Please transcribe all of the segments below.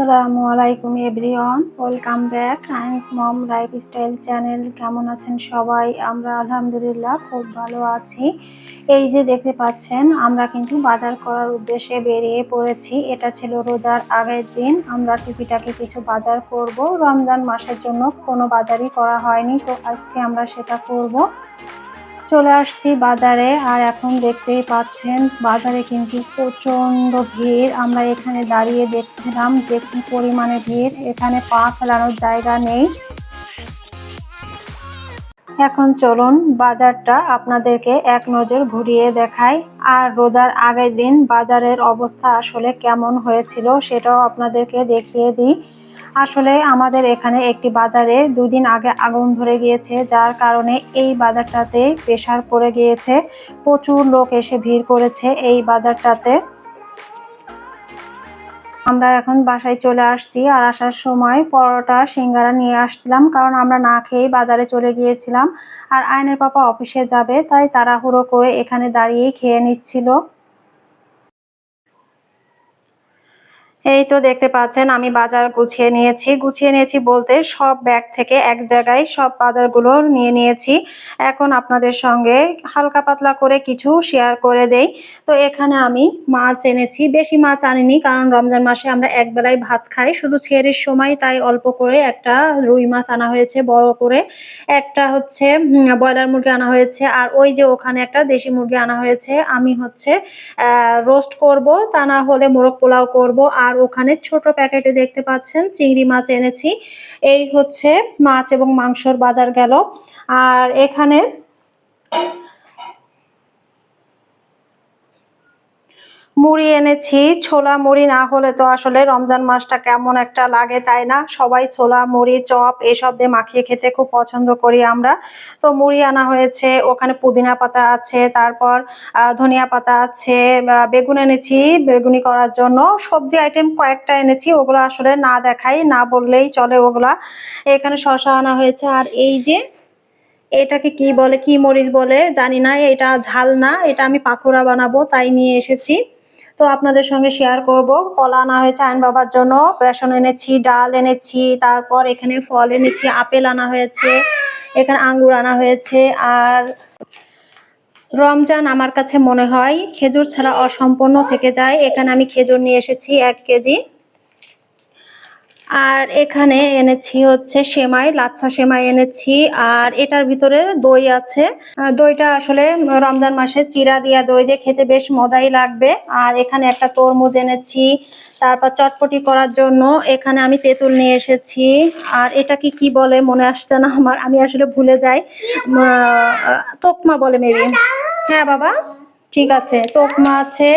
আসসালামু আলাইকুম everyone, welcome back. আইন্স মম লাইফস্টাইল চ্যানেল কেমন আছেন সবাই? আমরা আলহামদুলিল্লাহ খুব ভালো আছি। এই যে দেখতে পাচ্ছেন, আমরা কিন্তু বাজার করার উদ্দেশ্যে বেরিয়ে পড়েছি। এটা ছিল রোজার আগের দিন। আমরা টুকিটাকি কিছু বাজার করব। রমজান মাসের জন্য কোনো বাজারই করা হয়নি, তো আজকে আমরা সেটা করব। চলে আসছি বাজারে আর এখন দেখতেই পাচ্ছেন বাজারে কিন্তু প্রচণ্ড ভিড়। আমরা এখানে দাঁড়িয়ে দেখছিলাম যে কি পরিমাণে ভিড়। এখানে পা ফেলানোর জায়গা নেই। এখন চলুন বাজারটা আপনাদেরকে এক নজর ঘুরিয়ে দেখাই। আর রোজার আগের দিন বাজারের অবস্থা আসলে কেমন হয়েছিল সেটাও আপনাদেরকে দেখিয়ে দিই। আসলে আমাদের এখানে একটি বাজারে দুদিন আগে আগুন ধরে গিয়েছে, যার কারণে এই বাজারটাতে প্রেশার পড়ে গিয়েছে। প্রচুর লোক এসে ভিড় করেছে এই বাজারটাতে। আমরা এখন বাসায় চলে আসছি আর আসার সময় পরোটা, সিঙ্গারা নিয়ে আসছিলাম, কারণ আমরা না খেয়েই বাজারে চলে গিয়েছিলাম। আর আয়নের পাপা অফিসে যাবে, তাই তাড়াহুড়ো করে এখানে দাঁড়িয়েই খেয়ে নিচ্ছিল। এই তো দেখতে পাচ্ছেন, আমি বাজার গুছিয়ে নিয়েছি। গুছিয়ে নিয়েছি বলতে সব ব্যাগ থেকে এক জায়গায় সব বাজারগুলো নিয়ে নিয়েছি। এখন আপনাদের সঙ্গে হালকা পাতলা করে কিছু শেয়ার করে দেই। তো এখানে আমি মাছ এনেছি, বেশি মাছ আনিনি কারণ রমজান মাসে আমরা একবেলায় ভাত খাই। শুধু ছেড়ের সময় তাই অল্প করে একটা রুই মাছ আনা হয়েছে, বড় করে। একটা হচ্ছে ব্রয়লার মুরগি আনা হয়েছে আর ওই যে ওখানে একটা দেশি মুরগি আনা হয়েছে। আমি হচ্ছে রোস্ট করব, তা না হলে মোরগ পোলাও করব আর আর ওখানে ছোট প্যাকেটে দেখতে পাচ্ছেন, চিংড়ি মাছ এনেছি। এই হচ্ছে মাছ এবং মাংসর বাজার গেল। আর এখানে মুড়ি এনেছি। ছোলা মুড়ি না হলে তো আসলে রমজান মাসটা কেমন একটা লাগে, তাই না? সবাই ছোলা মুড়ি, চপ এসব দিয়ে মাখিয়ে খেতে খুব পছন্দ করি আমরা। তো মুড়ি আনা হয়েছে, ওখানে পুদিনা পাতা আছে, তারপর ধনিয়া পাতা আছে বেগুন এনেছি বেগুনি করার জন্য। সবজি আইটেম কয়েকটা এনেছি, ওগুলো আসলে না দেখাই, না বললেই চলে ওগুলা। এখানে শশা আনা হয়েছে, আর এই যে এটাকে কি বলে, কি মরিচ বলে জানি না, এটা ঝাল না, এটা আমি পাকোড়া বানাবো, তাই নিয়ে এসেছি। তো আপনাদের সঙ্গে শেয়ার করব। কলা আনা হয়েছে আইন বাবার জন্য। বেসন এনেছি, ডাল এনেছি, তারপর এখানে ফল এনেছি, আপেল আনা হয়েছে, এখানে আঙ্গুর আনা হয়েছে, আর রমজান আমার কাছে মনে হয় খেজুর ছাড়া অসম্পূর্ণ থেকে যায়। এখানে আমি খেজুর নিয়ে এসেছি এক কেজি। আর এখানে এনেছি হচ্ছে সেমাই, লাচ্ছা সেমাই এনেছি। আর এটার ভিতরে দই আছে। দইটা আসলে রমজান মাসে চিরা দিয়া দই দিয়ে খেতে বেশ মজাই লাগবে। আর এখানে একটা তরমুজ এনেছি। তারপর চটপটি করার জন্য এখানে আমি তেঁতুল নিয়ে এসেছি। আর এটা কি কি বলে মনে আসছে না আমার, আমি আসলে ভুলে যাই। তোকমা বলে মেবি। হ্যাঁ বাবা, ঠিক আছে, তোকমা আছে।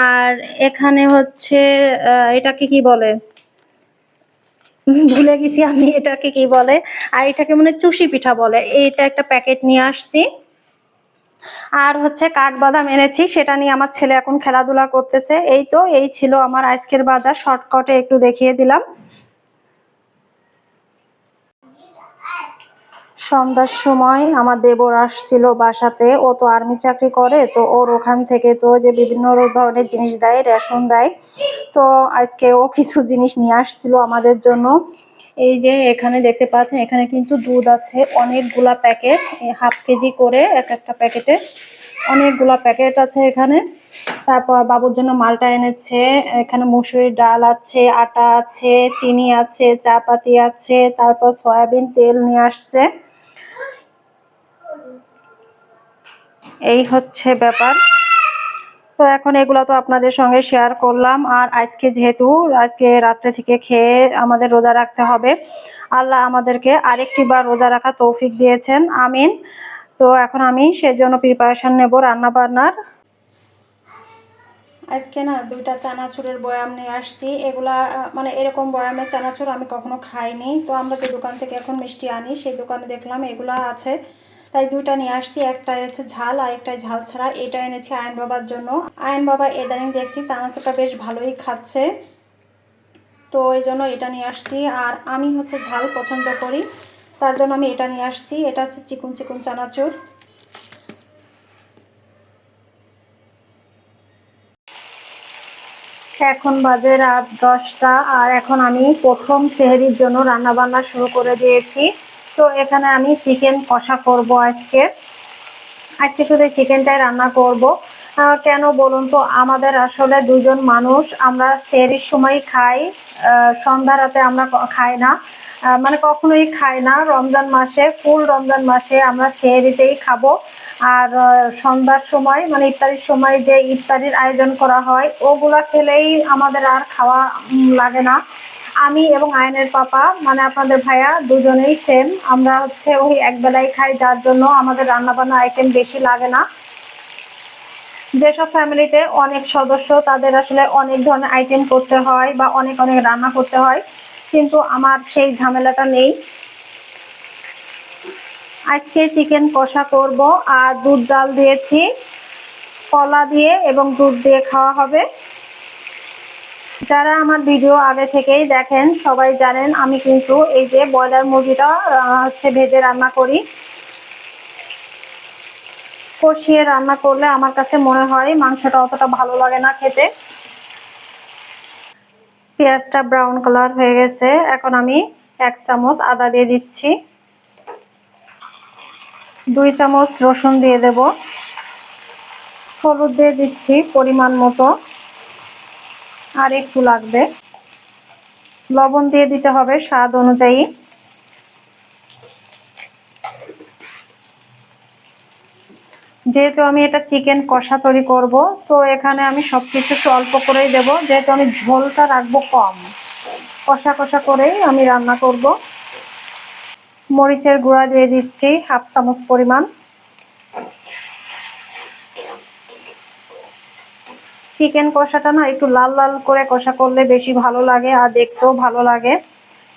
আর এখানে হচ্ছে এটাকে কি বলে? ভুলে গেছি আমি এটাকে কি বলে? আর এটাকে মানে চুষি পিঠা বলে। এইটা একটা প্যাকেট নিয়ে আসছি। আর হচ্ছে কাঠবাদাম এনেছি, সেটা নিয়ে আমার ছেলে এখন খেলাধুলা করতেছে। এই তো, এই ছিল আমার আজকের বাজার। শর্টকটে একটু দেখিয়ে দিলাম। সন্ধ্যার সময় আমার দেবর আসছিল বাসাতে, ও তো আর্মি চাকরি করে, তো ওর ওখান থেকে তো যে বিভিন্ন ধরনের জিনিস দেয়, রেশন দেয়। তো আজকে ও কিছু জিনিস নিয়ে আসছিল আমাদের জন্য। এই যে এখানে দেখতে পাচ্ছেন, এখানে কিন্তু দুধ আছে, অনেকগুলা প্যাকেট হাফ কেজি করে এক একটা প্যাকেটে অনেকগুলা প্যাকেট আছে এখানে। তারপর বাবুর জন্য মালটা এনেছে, এখানে মুসুরির ডাল আছে, আটা আছে, চিনি আছে, চাপাতি আছে, তারপর সয়াবিন তেল নিয়ে আসছে। এই হচ্ছে ব্যাপার। তো এখন এগুলো তো আপনাদের সঙ্গে শেয়ার করলাম। আর আজকে যেহেতু, আজকে রাত্রে থেকে খেয়ে আমাদের রোজা রাখতে হবে। আল্লাহ আমাদেরকে আরেকটি বার রোজা রাখা তৌফিক দিয়েছেন। আমিন। তো এখন আমি সেজন্য প্রিপারেশন নেব রান্না বান্নার। আজকে না দুইটা চানাচুরের বয়াম নিয়ে আসছি। এগুলা মানে এরকম বয়ামের চানাচুর আমি কখনো খাইনি। তো আমরা যে দোকান থেকে এখন মিষ্টি আনি, সেই দোকানে দেখলাম এগুলা আছে। তাই দুইটা নিয়ে আসছি। একটাই হচ্ছে ঝাল আর একটাই ঝাল ছাড়া। এটা এনেছি আয়ন বাবার জন্য। আয়ন বাবা এদানিং দেখছি চানাচুরটা বেশ ভালোই খাচ্ছে। তো এই জন্য এটা নিয়ে আসছি। আর আমি হচ্ছে ঝাল পছন্দ করি, তার জন্য আমি এটা নিয়ে আসছি। এটা হচ্ছে চিকুন চিকুন চানাচুর। এখন বাজে রাত দশটা, আর এখন আমি প্রথম সেহেরির জন্য রান্না বান্না শুরু করে দিয়েছি। তো এখানে আমি চিকেন কষা করব আজকে। আজকে শুধু চিকেনটাই রান্না করব। কেন বলুন তো, আমাদের আসলে দুজন মানুষ, আমরা সেহরির সময় খাই সন্ধ্যা রাতে আমরা খাই না। মানে কখনোই খাই না। রমজান মাসে, ফুল রমজান মাসে আমরা সেহরিতেই খাব। আর সন্ধ্যার সময় মানে ইফতারির সময় যে ইফতারির আয়োজন করা হয়, ওগুলা খেলেই আমাদের আর খাওয়া লাগে না। আমি এবং আয়নের পাপা মানে আপনাদের ভাইয়া দুজনেই সেম আমরা হচ্ছে ওই এক বেলায় খাই, যার জন্য আমাদের রান্না বান্না আইটেম বেশি লাগে না। যেসব ফ্যামিলিতে অনেক সদস্য, তাদের আসলে অনেক ধরনের আইটেম করতে হয় বা অনেক অনেক রান্না করতে হয়। কিন্তু আমার সেই ঝামেলাটা নেই। আজকে চিকেন কষা করব, আর দুধ জাল দিয়েছি। কলা দিয়ে এবং দুধ দিয়ে খাওয়া হবে। যারা আমার ভিডিও আগে থেকেই দেখেন, সবাই জানেন আমি কিন্তু এই যে ব্রয়লার মুরগিটা হচ্ছে ভেজে রান্না করি। কষিয়ে রান্না করলে আমার কাছে মনে হয় মাংসটা অতটা ভালো লাগে না খেতে। পেঁয়াজটা ব্রাউন কালার হয়ে গেছে। এখন আমি এক চামচ আদা দিয়ে দিচ্ছি। দুই চামচ রসুন দিয়ে দেব। হলুদ দিয়ে দিচ্ছি পরিমাণ মতো। আর একটু লাগবে। লবণ দিয়ে দিতে হবে স্বাদ অনুযায়ী। যেহেতু আমি এটা চিকেন কষা তৈরি করব, তো এখানে আমি সবকিছু একটু অল্প করেই দেব, যেহেতু আমি ঝোলটা রাখব কম। কষা কষা করেই আমি রান্না করব। মরিচের গুঁড়া দিয়ে দিচ্ছি, হাফ চামচ পরিমাণ। চিকেন কষাটা না একটু লাল লাল করে কষা করলে বেশি ভালো লাগে আর দেখতেও ভালো লাগে।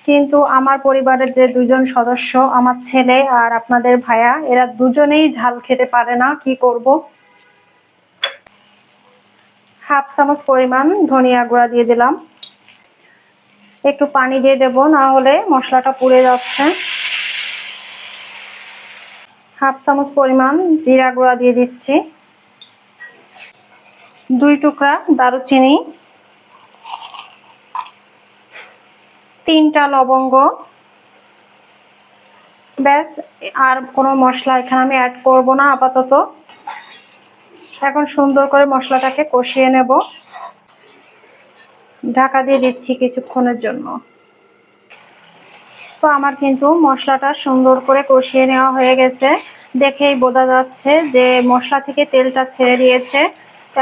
কিন্তু আমার পরিবারের যে দুজন সদস্য, আমার ছেলে আর আপনাদের ভাইয়া, এরা দুজনেই ঝাল খেতে পারে না। কি করব? হাফ চামচ পরিমাণ ধনিয়া গুঁড়া দিয়ে দিলাম। একটু পানি দিয়ে দেব, না হলে মশলাটা পুড়ে যাচ্ছে। হাফ চামচ পরিমাণ জিরা গুঁড়া দিয়ে দিচ্ছি। দুই টুকরা দারুচিনি, তিনটা লবঙ্গ। ব্যাস, আর কোনো মশলা এখানে আমি অ্যাড করব না আপাতত। এখন সুন্দর করে মশলাটাকে কষিয়ে নেব। ঢাকা দিয়ে দিচ্ছি কিছুক্ষণের জন্য। তো আমার কিন্তু মশলাটা সুন্দর করে কষিয়ে নেওয়া হয়ে গেছে। দেখেই বোঝা যাচ্ছে যে মশলা থেকে তেলটা ছেড়ে দিয়েছে।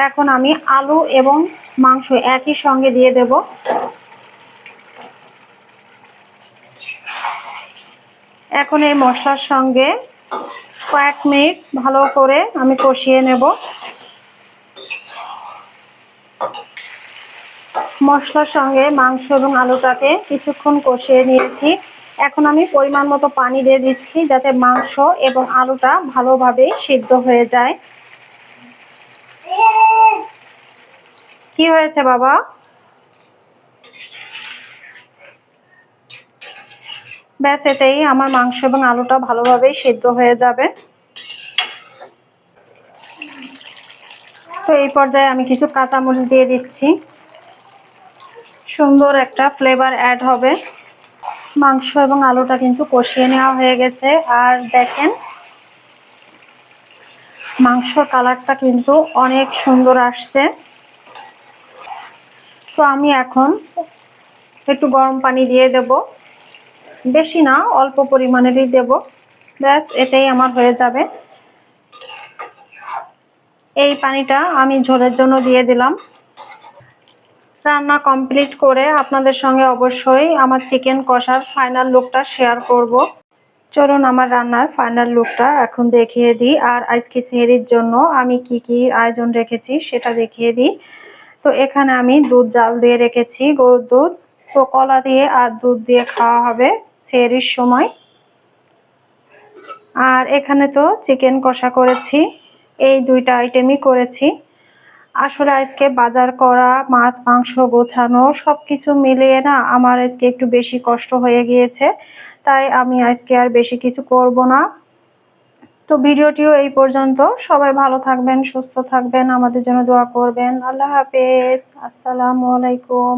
এখন আমি আলু এবং মাংস একই সঙ্গে দিয়ে দেব। এখন এই মশলার সঙ্গে কয়েক মিনিট ভালো করে আমি কষিয়ে নেব। মশলার সঙ্গে মাংস এবং আলুটাকে কিছুক্ষণ কষিয়ে নিয়েছি। এখন আমি পরিমাণ মতো পানি দিয়ে দিচ্ছি যাতে মাংস এবং আলুটা ভালোভাবে সিদ্ধ হয়ে যায়। কি হয়েছে বাবা? ব্যাস, এতেই আমার মাংস এবং আলুটা ভালোভাবেই সিদ্ধ হয়ে যাবে। তো এই পর্যায়ে আমি কিছু কাঁচামরিচ দিয়ে দিচ্ছি। সুন্দর একটা ফ্লেভার অ্যাড হবে। মাংস এবং আলুটা কিন্তু কষিয়ে নেওয়া হয়ে গেছে। আর দেখেন মাংসর কালারটা কিন্তু অনেক সুন্দর আসছে। তো আমি এখন একটু গরম পানি দিয়ে দেব। বেশি না, অল্প পরিমাণেরই দেব। ব্যাস, এটাই আমার হয়ে যাবে। এই পানিটা আমি ঝোলের জন্য দিয়ে দিলাম। রান্না কমপ্লিট করে আপনাদের সঙ্গে অবশ্যই আমার চিকেন কষার ফাইনাল লুকটা শেয়ার করব। চলুন আমার রান্নার ফাইনাল লুকটা এখন দেখিয়ে দিই। আর আজকে সেহরির জন্য আমি কি কি আয়োজন রেখেছি সেটা দেখিয়ে দিই। তো এখানে আমি দুধ জাল দিয়ে রেখেছি, গরুর দুধ। তো কলা দিয়ে আর দুধ দিয়ে খাওয়া হবে সেহরির সময়। আর এখানে তো চিকেন কষা করেছি, এই দুইটা আইটেমই করেছি। আসলে আজকে বাজার করা, মাছ, মাংস গোছানো সব কিছু মিলিয়ে না আমার আজকে একটু বেশি কষ্ট হয়ে গিয়েছে। তাই আমি আজকে আর বেশি কিছু করব না। তো ভিডিওটিও এই পর্যন্ত। সবাই ভালো থাকবেন, সুস্থ থাকবেন, আমাদের জন্য দোয়া করবেন। আল্লাহ হাফেজ। আসসালামু আলাইকুম।